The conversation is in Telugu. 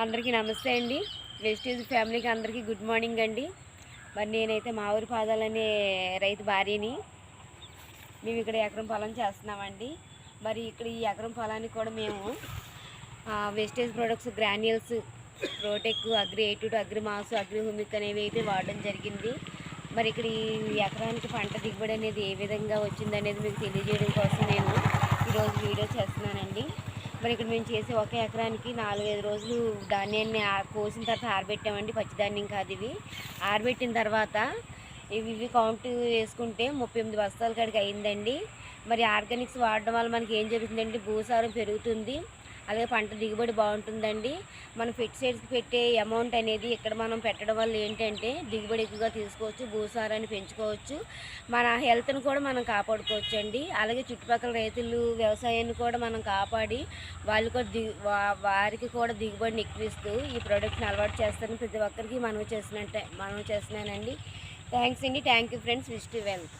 అందరికీ నమస్తే అండి. వెస్టేజ్ ఫ్యామిలీకి అందరికీ గుడ్ మార్నింగ్ అండి. మరి నేనైతే మా ఊరి పాదాలనే రైతు భార్యని. మేము ఇక్కడ ఎకరం పొలం చేస్తున్నామండి. మరి ఇక్కడ ఈ ఎకరం పొలానికి కూడా మేము వెజిటేజ్ wastage products granules Protek agri eight agri mass agri humic అనేవి అయితే వాడడం జరిగింది. మరి ఇక్కడ ఈ ఎకరానికి పంట దిగుబడి అనేది ఏ విధంగా వచ్చిందనేది మీకు తెలియజేయడం కోసం నేను ఈరోజు వీడియో చేస్తున్నానండి. మరి ఇక్కడ మేము చేసే ఒక ఎకరానికి నాలుగైదు రోజులు ధాన్యాన్ని కోసిన తర్వాత ఆరబెట్టామండి పచ్చిధాన్యం కాదు ఇవి. ఆరబెట్టిన తర్వాత ఇవి ఇవి కౌంట్ వేసుకుంటే ముప్పై ఎనిమిది బస్తాల కాడికి అయిందండి. మరి ఆర్గానిక్స్ వాడడం వల్ల మనకి ఏం జరుగుతుందండి భూసారం పెరుగుతుంది. అలాగే పంట దిగుబడి బాగుంటుందండి. మనం ఫెస్టిసైడ్స్కి పెట్టే అమౌంట్ అనేది ఇక్కడ మనం పెట్టడం వల్ల ఏంటంటే దిగుబడి ఎక్కువగా తీసుకోవచ్చు భూసారాన్ని పెంచుకోవచ్చు. మన హెల్త్ని కూడా మనం కాపాడుకోవచ్చు అండి అలాగే చుట్టుపక్కల రైతులు వ్యవసాయాన్ని కూడా మనం కాపాడి వాళ్ళు కూడా దిగు వారికి కూడా దిగుబడిని ఎక్కువిస్తూ ఈ ప్రోడక్ట్ని అలవాటు చేస్తారని ప్రతి ఒక్కరికి మనం చేసినట్టే మనం చేస్తున్నానండి. థ్యాంక్స్ అండి. Thank you friends. Wish to wealth.